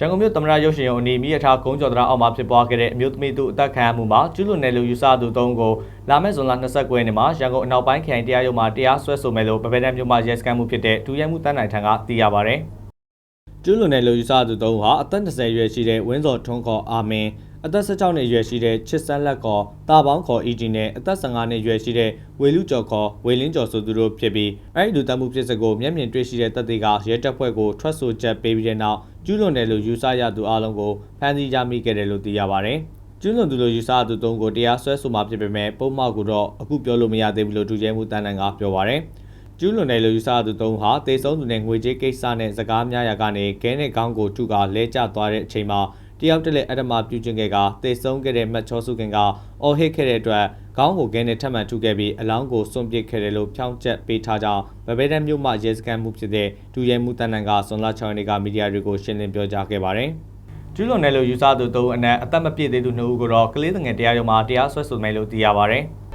ရန်ကုန်မြို့သမ္မတရုပ်ရှင်ရုံအနီးမိရထားကုန်းကျော်တရာအောက်မှာဖြစ်ပွားခဲ့တဲ့အမျိုးသမီးတို့အသက်ခံရမှုမှာကျူးလွန်တဲ့လူယူဆသူ၃ကိုလာမယ့်ဇွန်လ29ရက်နေ့မှာရန်ကုန်အနောက်ပိုင်းခရိုင်တရားရုံးမှာတရားစွဲဆိုမယ်လို့ဗဗဲတန်းမြို့မှာရဲစခန်းမှုဖြစ်တဲ့ဒူရဲမှုတန်းနိုင်ထံကသိရပါဗျ။ကျူးလွန်တဲ့လူယူဆသူ၃ဟာအသက်20ရွယ်ရှိတဲ့ဝင်းစော်ထွန်းခေါ်အာမင်အသက်16နှစ်ရွယ်ရှိတဲ့ချစ်စန်းလက်ခေါ်တာပေါင်းခေါ်အီဂျီနဲ့အသက်15နှစ်ရွယ်ရှိတဲ့ဝေလူကျော်ခေါ်ဝေလင်းကျော်ဆိုသူတို့ဖြစ်ပြီးအဲဒီလူတမှုဖြစ်စကိုမျက်မြင်တွေ့ရှိတဲ့တပ်တွေကရဲတပ်ဖွဲ့ကိုထွက်ဆိုချက်ပေးပြီးတဲ့နောက် ကျူးလွန်တယ်လို့ယူဆရသူအလုံးကိုဖမ်းဆီးရမိခဲ့တယ်လို့သိရပါတယ်။ကျူးလွန်သူလို့ယူဆသူ၃ကိုတရားစွဲဆိုမှာဖြစ်ပေမဲ့ပုံမှန်ကတော့အခုပြောလို့မရသေးဘူးလို့ဒူကျဲမှုတန်းတန်ကပြောပါတယ်။ကျူးလွန်တယ်လို့ယူဆသူ၃ဟာတေဆုံးသူနဲ့ငွေကြေးကိစ္စနဲ့စကားများရာကနေခဲနဲ့ခေါင်းကိုထုကလဲကျသွားတဲ့အချိန်မှာ တယောက်တည်းအတ္တမပြုကျင့်ခဲ့ကတေဆုံးခဲ့တဲ့မတ်ချောစုခင်ကအော်ဟစ်ခဲ့တဲ့အတွက်ခေါင်းကိုခဲနဲ့ထပ်မံထုခဲ့ပြီးအလောင်းကိုစွန့်ပစ်ခဲ့တယ်လို့ဖြောင်းချက်ပေးထားကြောင်းဗဗဲတန်းမြို့မှရဲစခန်းမှုဖြစ်တဲ့ဒူရဲမှုတန်တန်ကဇွန်လ6ရက်နေ့ကမီဒီယာတွေကိုရှင်းလင်းပြောကြားခဲ့ပါတယ်။ကျူးလွန်တယ်လို့ယူဆသူ၃အနက်အသက်မပြည့်သေးသူ2ဦးကိုတော့ကလေးငယ်တရားရုံးမှာတရားစွဲဆိုမယ်လို့သိရပါတယ်။